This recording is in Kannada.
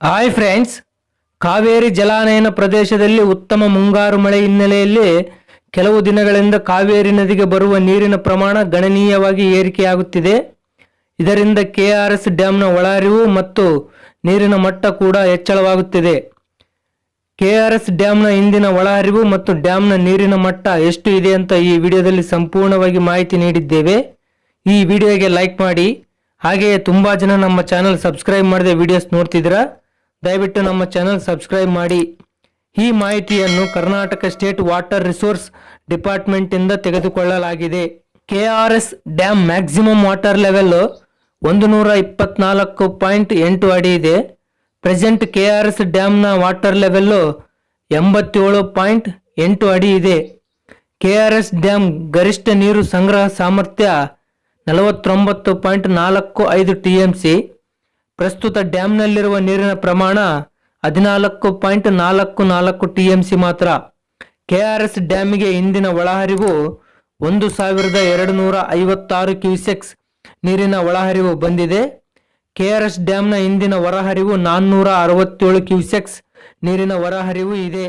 ಹಾಯ್ ಫ್ರೆಂಡ್ಸ್ ಕಾವೇರಿ ಜಲಾನಯನ ಪ್ರದೇಶದಲ್ಲಿ ಉತ್ತಮ ಮುಂಗಾರು ಮಳೆ ಹಿನ್ನೆಲೆಯಲ್ಲಿ ಕೆಲವು ದಿನಗಳಿಂದ ಕಾವೇರಿ ನದಿಗೆ ಬರುವ ನೀರಿನ ಪ್ರಮಾಣ ಗಣನೀಯವಾಗಿ ಏರಿಕೆಯಾಗುತ್ತಿದೆ. ಇದರಿಂದ ಕೆ ಆರ್ ಎಸ್ ಡ್ಯಾಂನ ಒಳಹರಿವು ಮತ್ತು ನೀರಿನ ಮಟ್ಟ ಕೂಡ ಹೆಚ್ಚಳವಾಗುತ್ತಿದೆ. ಕೆ ಆರ್ ಎಸ್ ಡ್ಯಾಂನ ಇಂದಿನ ಒಳಹರಿವು ಮತ್ತು ಡ್ಯಾಂನ ನೀರಿನ ಮಟ್ಟ ಎಷ್ಟು ಇದೆ ಅಂತ ಈ ವಿಡಿಯೋದಲ್ಲಿ ಸಂಪೂರ್ಣವಾಗಿ ಮಾಹಿತಿ ನೀಡಿದ್ದೇವೆ. ಈ ವಿಡಿಯೋಗೆ ಲೈಕ್ ಮಾಡಿ, ಹಾಗೆಯೇ ತುಂಬ ಜನ ನಮ್ಮ ಚಾನಲ್ ಸಬ್ಸ್ಕ್ರೈಬ್ ಮಾಡದೆ ವಿಡಿಯೋಸ್ ನೋಡ್ತಿದ್ದೀರಾ? ದಯವಿಟ್ಟು ನಮ್ಮ ಚಾನಲ್ ಸಬ್ಸ್ಕ್ರೈಬ್ ಮಾಡಿ. ಈ ಮಾಹಿತಿಯನ್ನು Karnataka state water resource department ಇಂದ ತೆಗೆದುಕೊಳ್ಳಲಾಗಿದೆ. S dam maximum water level ಒಂದು ನೂರ ಇಪ್ಪತ್ನಾಲ್ಕು ಪಾಯಿಂಟ್ ಎಂಟು ಅಡಿ ಇದೆ. ಪ್ರೆಸೆಂಟ್ ಕೆ ಆರ್ ಎಸ್ ಡ್ಯಾಮ್ನ ವಾಟರ್ ಲೆವೆಲ್ಲು ಎಂಬತ್ತೇಳು ಪಾಯಿಂಟ್ ಎಂಟು ಅಡಿ ಇದೆ. ಕೆ ಆರ್ ಎಸ್ ಡ್ಯಾಮ್ ಗರಿಷ್ಠ ನೀರು ಸಂಗ್ರಹ ಸಾಮರ್ಥ್ಯ ನಲವತ್ತೊಂಬತ್ತು ಪಾಯಿಂಟ್ ನಾಲ್ಕು ಐದು ಟಿ ಎಂ ಸಿ ಪ್ರಸ್ತುತ ಡ್ಯಾಂನಲ್ಲಿರುವ ನೀರಿನ ಪ್ರಮಾಣ ಹದಿನಾಲ್ಕು ಪಾಯಿಂಟ್ ನಾಲ್ಕು ನಾಲ್ಕು ಟಿ ಎಂ ಸಿ ಮಾತ್ರ. ಕೆಆರ್ಎಸ್ ಡ್ಯಾಮಿಗೆ ಇಂದಿನ ಒಳಹರಿವು ಒಂದು ಸಾವಿರದ ಎರಡು ನೂರ ಐವತ್ತಾರು ಕ್ಯೂಸೆಕ್ಸ್ ನೀರಿನ ಒಳಹರಿವು ಬಂದಿದೆ. ಕೆಆರ್ಎಸ್ ಡ್ಯಾಮ್ನ ಇಂದಿನ ಹೊರಹರಿವು ನಾನ್ನೂರ ಅರವತ್ತೇಳು ಕ್ಯೂಸೆಕ್ಸ್ ನೀರಿನ ಹೊರಹರಿವು ಇದೆ.